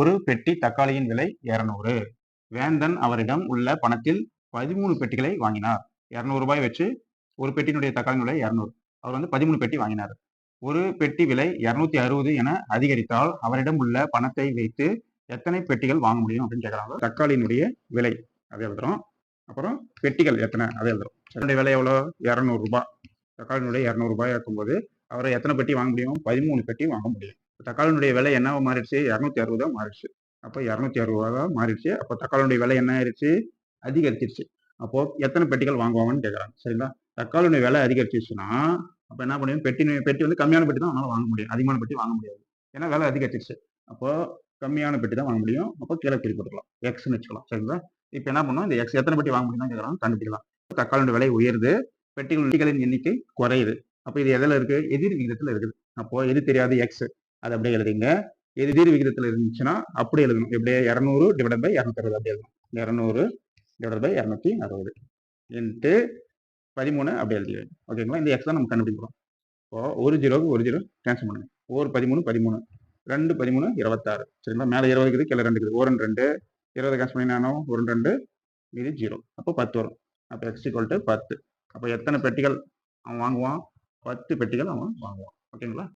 ஒரு பெட்டி தக்காளியின் விலை இரநூறு. வேந்தன் அவரிடம் உள்ள பணத்தில் பதிமூணு பெட்டிகளை வாங்கினார். இரநூறு ரூபாய் வச்சு ஒரு பெட்டியினுடைய தக்காளியின் விலை இரநூறு. அவர் வந்து பதிமூணு பெட்டி வாங்கினார். ஒரு பெட்டி விலை இரநூத்தி அறுபது என அதிகரித்தால் அவரிடம் உள்ள பணத்தை வைத்து எத்தனை பெட்டிகள் வாங்க முடியும் அப்படின்னு கேட்குறாங்க தக்காளியினுடைய விலை. அதை எழுதுறோம். அப்புறம் பெட்டிகள் எத்தனை? அதை எழுதுறோம். அதனுடைய விலை எவ்வளோ? இரநூறுபா தக்காளியினுடைய இரநூறுபாய் இருக்கும்போது அவரை எத்தனை பெட்டி வாங்க முடியும்? பதிமூணு பெட்டி வாங்க முடியும். தக்காளினுடைய விலை என்னவா மாறிடுச்சு? இரநூத்தி அறுபதா மாறிடுச்சு. அப்போ இரநூத்தி அறுபது மாறிடுச்சு. அப்போ தக்காளினுடைய விலை என்ன ஆயிடுச்சு? அதிகரிச்சிருச்சு. அப்போ எத்தனை பெட்டிகள் வாங்குவாங்கன்னு கேட்குறாங்க. சரிங்களா? தக்காளினுடைய விலை அதிகரிச்சிச்சுன்னா அப்போ என்ன பண்ணுவோம் பெட்டி பெட்டி வந்து கம்மியான பெட்டி தான் அவனால வாங்க முடியும். அதிகமான பெட்டி வாங்க முடியாது. ஏன்னா விலை அதிகரிச்சிருச்சு. அப்போ கம்மியான பெட்டி தான் வாங்க முடியும். அப்போ கீழே குறி போட்டுக்கலாம். எக்ஸ்னு வச்சுக்கலாம். சரிங்களா? இப்போ என்ன பண்ணுவோம்? இந்த எக்ஸ் எத்தனை பெட்டி வாங்க முடியும் கேட்குறாங்க. கண்டுபிடிக்கலாம். தக்காளியோட விலை உயருது. பெட்டிகள் பெட்டிகளின் எண்ணிக்கை குறையுது. அப்போ இது எதில் இருக்குது எதிர் விகிதத்தில் இருக்குது. அப்போ எது தெரியாது? எக்ஸ் அதை அப்படியே எழுதிங்க. எதிர் விகிதத்தில் இருந்துச்சுன்னா அப்படி எழுதணும். எப்படியே இரநூறு டிவைட் பை இரநூத்தி அறுபது அப்படி எழுதணும். இரநூறு டிவைட் பை இரநூத்தி அறுபது இன்ட்டு பதிமூணு அப்படி எழுதிடுவேன் ஓகேங்களா இந்த எக்ஸ் தான் நம்ம கண்டுபிடிக்கிறோம். இப்போ ஒரு ஜீரோக்கு ஒரு ஜீரோ கேன்சல் பண்ணுங்க. ஒரு பதிமூணு பதிமூணு. ரெண்டு பதிமூணு இருபத்தாறு. சரிங்களா? மேலே இருபது இருக்குது கீழே ரெண்டு இருக்குது. ஒரு ரெண்டு. இருபது கேன்சல் பண்ணினா ஒரு ரெண்டு. இது ஜீரோ. அப்போ பத்து வரும். அப்போ எக்ஸ் ஈக்குவல் டு பத்து. அப்போ எத்தனை பெட்டிகள் அவன் வாங்குவான்? பத்து பெட்டிகள் அவன் வாங்குவான். ஓகேங்களா